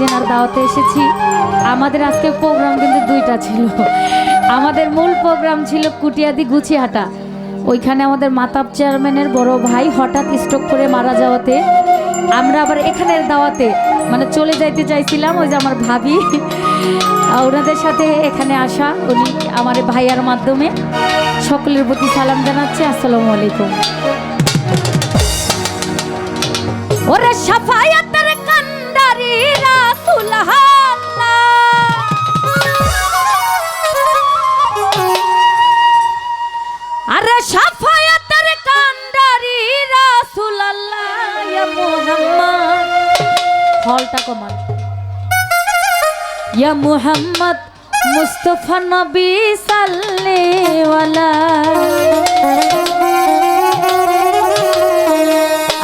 জেনার দাওয়াতে এসেছি। আমাদের আজকে প্রোগ্রাম কিন্তু দুইটা ছিল। আমাদের মূল প্রোগ্রাম ছিল কুটিয়াদি গুচিহাটা ওইখানে আমাদের মাতাব চেয়ারম্যানের বড় ভাই হঠাৎ স্ট্রোক করে মারা যাওয়াতে আমরা আবার এখানের দাওয়াতে মানে চলে যাইতে চাইছিলাম ওই যে আমার ভাবি। ওনাদের সাথে এখানে আসা। উনি আমার ভাইয়ার মাধ্যমে সকলের প্রতি সালাম জানাচ্ছি। আসসালামু আলাইকুম। ওরা সাফায়াত! সাফায়াতের কান্ডারি মুহাম্মদ। হলটা কমান। ইয়া মুহাম্মদ মুস্তফা নবী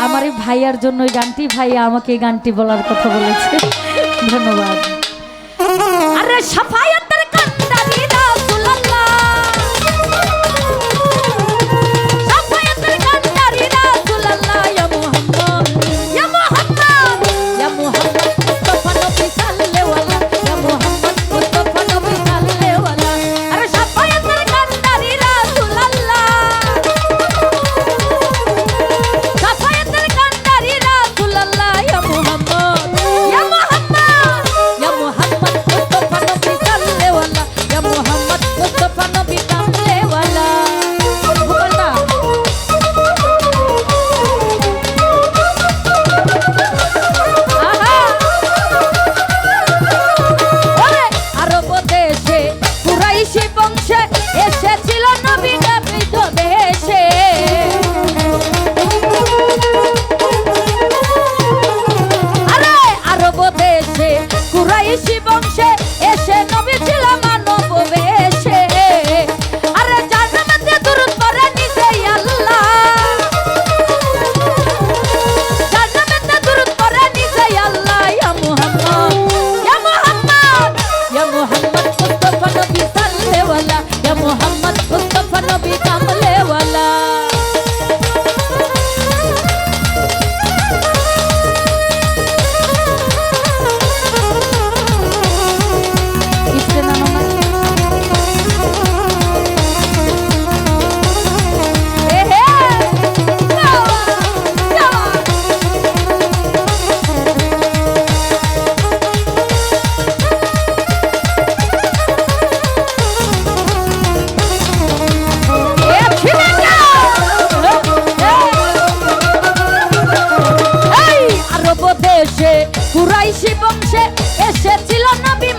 আমার এই ভাইয়ার জন্য ওই গানটি, ভাইয়া আমাকে গানটি বলার কথা বলেছে। ধন্যবাদ। আরে সাফায়াত বয়সে কুরাইশি বংশে এসেছিল নবী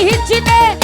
নবী চিনে মানব সইয়া ভব